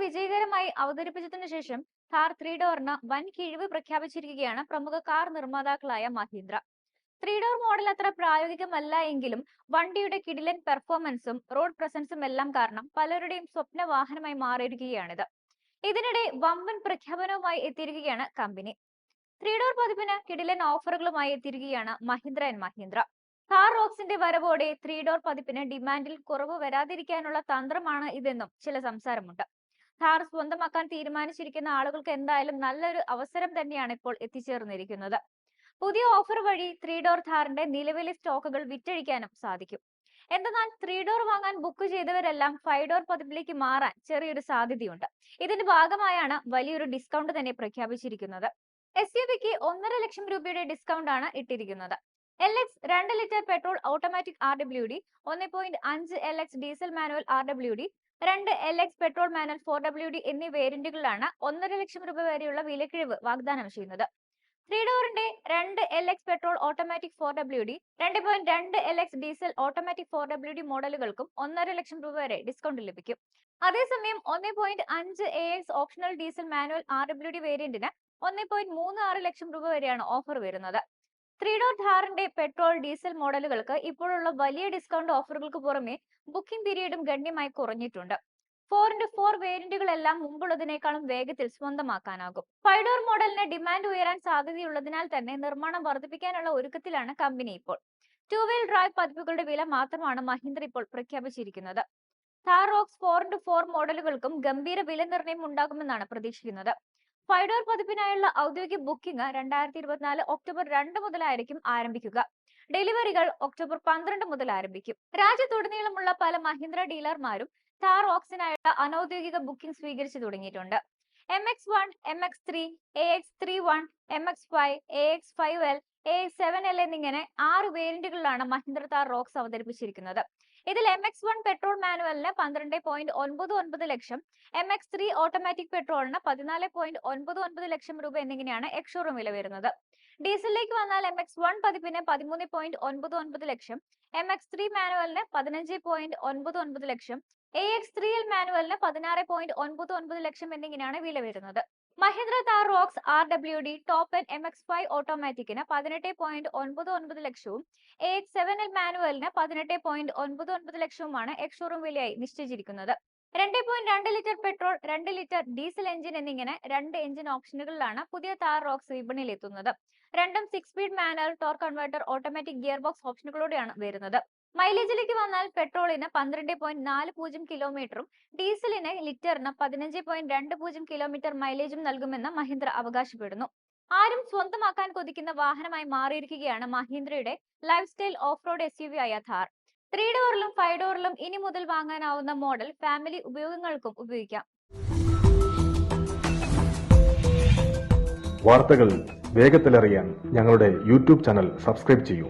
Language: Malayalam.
വിജയകരമായി അവതരിപ്പിച്ചതിന് ശേഷം ഥാർ ത്രീ ഡോറിന് വൻ കിഴിവ് പ്രഖ്യാപിച്ചിരിക്കുകയാണ് പ്രമുഖ കാർ നിർമ്മാതാക്കളായ മഹീന്ദ്ര. ത്രീ ഡോർ മോഡൽ അത്ര പ്രായോഗികമല്ല എങ്കിലും വണ്ടിയുടെ കിടിലൻ പെർഫോമൻസും റോഡ് പ്രസൻസും എല്ലാം കാരണം പലരുടെയും സ്വപ്ന വാഹനമായി മാറിയിരിക്കുകയാണിത്. ഇതിനിടെ വമ്പൻ പ്രഖ്യാപനവുമായി എത്തിയിരിക്കുകയാണ് കമ്പനി ത്രീ ഡോർ പതിപ്പിന് കിടിലൻ ഓഫറുകളുമായി എത്തിയിരിക്കുകയാണ് മഹീന്ദ്ര ആൻഡ് മഹീന്ദ്ര. കാർ റോക്സിന്റെ വരവോടെ ത്രീ ഡോർ പതിപ്പിന് ഡിമാൻഡിൽ കുറവ് വരാതിരിക്കാനുള്ള തന്ത്രമാണ് ഇതെന്നും ചില സംസാരമുണ്ട്. ഥാർ സ്വന്തമാക്കാൻ തീരുമാനിച്ചിരിക്കുന്ന ആളുകൾക്ക് എന്തായാലും നല്ലൊരു അവസരം തന്നെയാണ് ഇപ്പോൾ എത്തിച്ചേർന്നിരിക്കുന്നത്. പുതിയ ഓഫർ വഴി ത്രീ ഡോർ ഥാറിന്റെ നിലവിലെ സ്റ്റോക്കുകൾ വിറ്റഴിക്കാനും സാധിക്കും. എന്തെന്നാൽ ത്രീ ഡോർ വാങ്ങാൻ ബുക്ക് ചെയ്തവരെല്ലാം ഫൈവ് ഡോർ പതിപ്പിലേക്ക് മാറാൻ ചെറിയൊരു സാധ്യതയുണ്ട്. ഇതിന്റെ ഭാഗമായാണ് വലിയൊരു ഡിസ്കൗണ്ട് തന്നെ പ്രഖ്യാപിച്ചിരിക്കുന്നത്. എസ് യു വിക്ക് ഒന്നര ലക്ഷം രൂപയുടെ ഡിസ്കൗണ്ട് ആണ് ഇട്ടിരിക്കുന്നത്. എൽ എക്സ് രണ്ട് litre petrol automatic R W D ഒന്ന് പോയിന്റ് അഞ്ച് L X diesel manual R W D രണ്ട് L X petrol manual four W D എന്നീ വേരിയന്റുകളിലാണ് ഒന്നര ലക്ഷം രൂപ വരെയുള്ള വിലക്കിഴിവ് വാഗ്ദാനം ചെയ്യുന്നത്. ത്രീ ഡോറിന്റെ രണ്ട് L X petrol automatic four W D രണ്ട് പോയിന്റ് രണ്ട് L X diesel automatic four W D മോഡലുകൾക്കും ഒന്നര ലക്ഷം രൂപ വരെ ഡിസ്കൗണ്ട് ലഭിക്കും. അതേസമയം ഒന്ന് പോയിന്റ് അഞ്ച് A X optional diesel manual R W D വേരിയന്റിന് ഒന്ന് പോയിന്റ് മൂന്ന് ആറ് ലക്ഷം രൂപ വരെയാണ് ഓഫർ വരുന്നത്. ത്രീ ഡോർ ഥാറിന്റെ പെട്രോൾ ഡീസൽ മോഡലുകൾക്ക് ഇപ്പോഴുള്ള വലിയ ഡിസ്കൗണ്ട് ഓഫറുകൾക്ക് പുറമെ ബുക്കിംഗ് പീരീഡും ഗണ്യമായി കുറഞ്ഞിട്ടുണ്ട്. ഫോർ ഇന്റു ഫോർ വേരിയന്റുകളെല്ലാം മുമ്പുള്ളതിനേക്കാളും വേഗത്തിൽ സ്വന്തമാക്കാനാകും. ഫൈവ് ഡോർ മോഡലിന് ഡിമാൻഡ് ഉയരാൻ സാധ്യതയുള്ളതിനാൽ തന്നെ നിർമ്മാണം വർദ്ധിപ്പിക്കാനുള്ള ഒരുക്കത്തിലാണ് കമ്പനി ഇപ്പോൾ. ടു വീൽ ഡ്രൈവ് പതിപ്പുകളുടെ വില മാത്രമാണ് മഹീന്ദ്ര ഇപ്പോൾ പ്രഖ്യാപിച്ചിരിക്കുന്നത്. Thar Roxx four into four മോഡലുകൾക്കും ഗംഭീര വില നിർണയം ഉണ്ടാകുമെന്നാണ് പ്രതീക്ഷിക്കുന്നത്. ഫൈവ് ഡോർ പതിപ്പിനായുള്ള ഔദ്യോഗിക ബുക്കിംഗ് രണ്ടായിരത്തി ഇരുപത്തിനാല് ഒക്ടോബർ രണ്ട് മുതലായിരിക്കും ആരംഭിക്കുക. ഡെലിവറികൾ ഒക്ടോബർ പന്ത്രണ്ട് മുതൽ ആരംഭിക്കും. രാജ്യത്തുടനീളമുള്ള പല മഹീന്ദ്ര ഡീലർമാരും ടാർ ഓക്സിനായുള്ള അനൌദ്യോഗിക ബുക്കിംഗ് സ്വീകരിച്ചു തുടങ്ങിയിട്ടുണ്ട്. M X one M X three A X three one M X five A X five L A seven L എന്നിങ്ങനെ ആറ് വേരിയന്റുകളിലാണ് മഹീന്ദ്ര താർ റോക്സ് അവതരിപ്പിച്ചിരിക്കുന്നത്. ഇതിൽ എം എക്സ് വൺ പെട്രോൾ മാനുവലിന് പന്ത്രണ്ട് പോയിന്റ് ഒൻപത് ഒൻപത് ലക്ഷം എം എക്സ് ത്രീ ഓട്ടോമാറ്റിക് പെട്രോളിന് പതിനാല് പോയിന്റ് ഒൻപത് ഒൻപത് ലക്ഷം രൂപ എന്നിങ്ങനെയാണ് എക്സ്ഷോറൂം വില വരുന്നത്. ഡീസലിലേക്ക് വന്നാൽ എം എക്സ് വൺ പതിപ്പിന് പതിമൂന്ന് പോയിന്റ് ഒൻപത് ഒൻപത് ലക്ഷം എം എക്സ് ത്രീ മാനുവലിന് പതിനഞ്ച് പോയിന്റ് ഒൻപത് ഒൻപത് ലക്ഷം എ എക്സ് ത്രീ എൽ മാനുവലിന് പതിനാറ് പോയിന്റ് ഒൻപത് ഒൻപത് ലക്ഷം എന്നിങ്ങനെയാണ് വില വരുന്നത്. Mahindra Thar Roxx R W D top end M X five ഓട്ടോമാറ്റിക്കിന് പതിനെട്ട് പോയിന്റ് ഒൻപത് ഒൻപത് ലക്ഷവും എ എക്സ് സെവൻ എൽ മാനുവലിന് പതിനെട്ട് പോയിന്റ് ഒൻപത് ഒൻപത് ലക്ഷവുമാണ് എക്സ്ഷോറൂം വിലയായി നിശ്ചയിച്ചിരിക്കുന്നത്. രണ്ട് പോയിന്റ് രണ്ട് ലിറ്റർ പെട്രോൾ രണ്ട് ലിറ്റർ ഡീസൽ എഞ്ചിൻ എന്നിങ്ങനെ രണ്ട് എഞ്ചിൻ ഓപ്ഷനുകളിലാണ് പുതിയ താർ റോക്സ് വിപണിയിൽ എത്തുന്നത്. രണ്ടും six speed manual torque converter automatic gear box ഓപ്ഷനുകളോടെയാണ് വരുന്നത്. മൈലേജിലേക്ക് വന്നാൽ പെട്രോളിന് പന്ത്രണ്ട് പോയിന്റ് നാല് പൂജ്യം കിലോമീറ്ററും ഡീസലിന് ലിറ്ററിന് പതിനഞ്ച് പോയിന്റ് രണ്ട് പൂജ്യം കിലോമീറ്റർ മൈലേജും നൽകുമെന്ന് മഹീന്ദ്ര അവകാശപ്പെടുന്നു. ആരും സ്വന്തമാക്കാൻ കൊതിക്കുന്ന വാഹനമായി മാറിയിരിക്കുകയാണ് മഹീന്ദ്രയുടെ lifestyle off road S U V ആയ ഥാർ ത്രീ ഡോറിലും ഫൈവ് ഡോറിലും ഇനി മുതൽ വാങ്ങാനാവുന്ന മോഡൽ ഫാമിലി ഉപയോഗങ്ങൾക്കും ഉപയോഗിക്കാം. വാർത്തകൾ വേഗത്തിലറിയാൻ ഞങ്ങളുടെ യൂട്യൂബ് ചാനൽ സബ്സ്ക്രൈബ് ചെയ്യൂ.